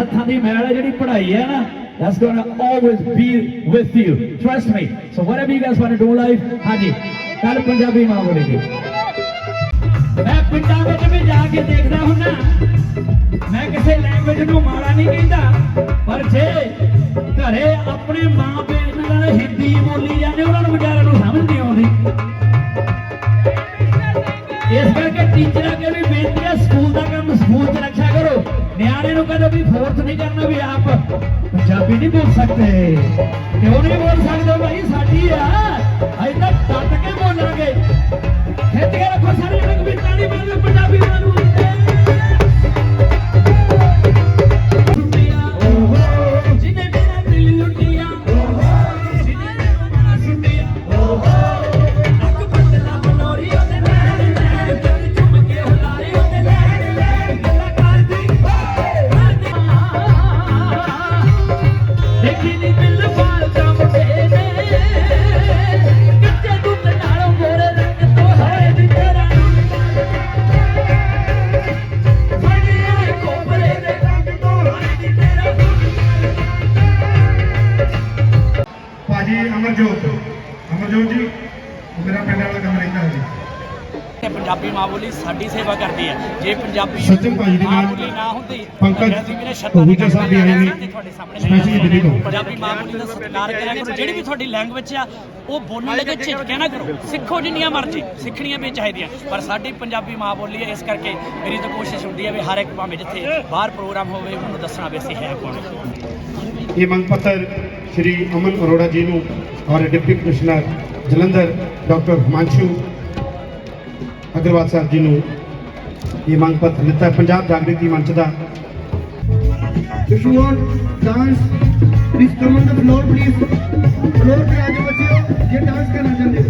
ਹੱਥਾਂ ਦੀ ਮੈਲ ਹੈ ਜਿਹੜੀ ਪੜ੍ਹਾਈ ਹੈ ਨਾ, that's going always be with you, trust me. So whatever you guys want to do in life, ਹਾਂਜੀ, ਕੱਲ ਪੰਜਾਬੀ ਮਾਂ ਬੋਲੇਗੀ ਮੈਂ ਪਿੰਡਾਂ ਵਿੱਚ ਵੀ ਜਾ ਕੇ ਦੇਖਦਾ ਹੁੰਨਾ ਮੈਂ ਕਿਸੇ ਲੈਂਗੁਏਜ ਨੂੰ ਮਾੜਾ ਨਹੀਂ ਕਹਿੰਦਾ, ਪਰ ਜੇ ਘਰੇ ਆਪਣੇ ਮਾਂ ਪਿਓ ਨਾਲ ਹਿੰਦੀ ਬੋਲੀ ਜਾਂਦੇ, ਉਹਨਾਂ ਨੂੰ ਵਿਚਾਰਿਆਂ ਨੂੰ ਸਮਝ ਨਹੀਂ ਆਉਂਦੀ। ਇਸ ਕਰਕੇ ਟੀਚਰਾਂ ਕੇ ਕਦੇ ਵੀ ਫੋਰਸ ਨਹੀਂ ਕਰਨਾ ਵੀ ਆਪ। ਪੰਜਾਬੀ ਨਹੀਂ ਬੋਲ ਸਕਦੇ। ਕਿਉਂ ਨਹੀਂ ਬੋਲ ਸਕਦੇ ਭਾਈ ਸਾਡੀ ਆ? ਅਸੀਂ ਤਾਂ ਭਾਜੀ ਅਮਰਜੋਤ। ਅਮਰਜੋਤ ਜੀ ਮੇਰਾ ਪਿੰਡ ਵਾਲਾ ਕੰਮ ਰਹਿੰਦਾ ਹੈ ਤੇ ਪੰਜਾਬੀ ਮਾਂ ਬੋਲੀ ਸਾਡੀ ਸੇਵਾ ਕਰਦੀ ਹੈ। ਜੇ ਪੰਜਾਬੀ ਸੱਜਣ ਭਾਈ ਦੇ ਮਾਂ ਨਾਲ ਬੋਲੀ ਨਾ ਹੁੰਦੀ ਪੰਕਜ ਪਹੂਜਾ ਸਾਹਿਬ ਵੀ ਆਏ ਨੇ। ਸਪੈਸ਼ਲੀ ਦਿੱਲੀ ਤੋਂ। ਪੰਜਾਬੀ ਮਾਂ ਬੋਲੀ ਦਾ ਸਤਿਕਾਰ ਕਰਿਆ ਕਰੋ। ਜਿਹੜੀ ਵੀ ਤੁਹਾਡੀ ਲੈਂਗੁਏਜ ਆ ਉਹ ਬੋਲਣ ਲੱਗੇ ਝਿਜਕਿਆ ਨਾ ਕਰੋ। ਸਿੱਖੋ ਜਿੰਨੀਆਂ ਮਰਜ਼ੀ ਸਿੱਖਣੀਆਂ ਵੀ ਚਾਹੀਦੀਆਂ। ਪਰ ਸਾਡੀ ਪੰਜਾਬੀ ਮਾਂ ਬੋਲੀ ਹੈ ਇਸ ਕਰਕੇ ਮੇਰੀ ਤਾਂ ਕੋਸ਼ਿਸ਼ ਹੁੰਦੀ ਹੈ ਵੀ ਹਰ ਇੱਕ ਭਾਵੇਂ ਜਿੱਥੇ ਬਾਹਰ ਪ੍ਰੋਗਰਾਮ ਹੋਵੇ ਉਹਨੂੰ ਦੱਸਣਾ ਵੀ ਅਸੀਂ ਹੈ ਕੌਣ। ਇਹ ਮੰਗ ਪੱਤਰ ਸ਼੍ਰੀ ਅਮਨ ਅਰੋੜਾ ਜੀ ਨੂੰ ਔਰ deputy commissioner Jalandhar doctor Himanshu Agarwal Sahib ji ਨੂੰ ਇਹ ਮੰਗ ਪੱਤਰ ਦਿੱਤਾ ਹੈ ਪੰਜਾਬ ਜਾਗ੍ਰਿਤੀ ਮੰਚ ਦਾ If you want dance, please come on the floor, please. Floor पे आ जाओ बच्चे, ये डांस करना चाहते हो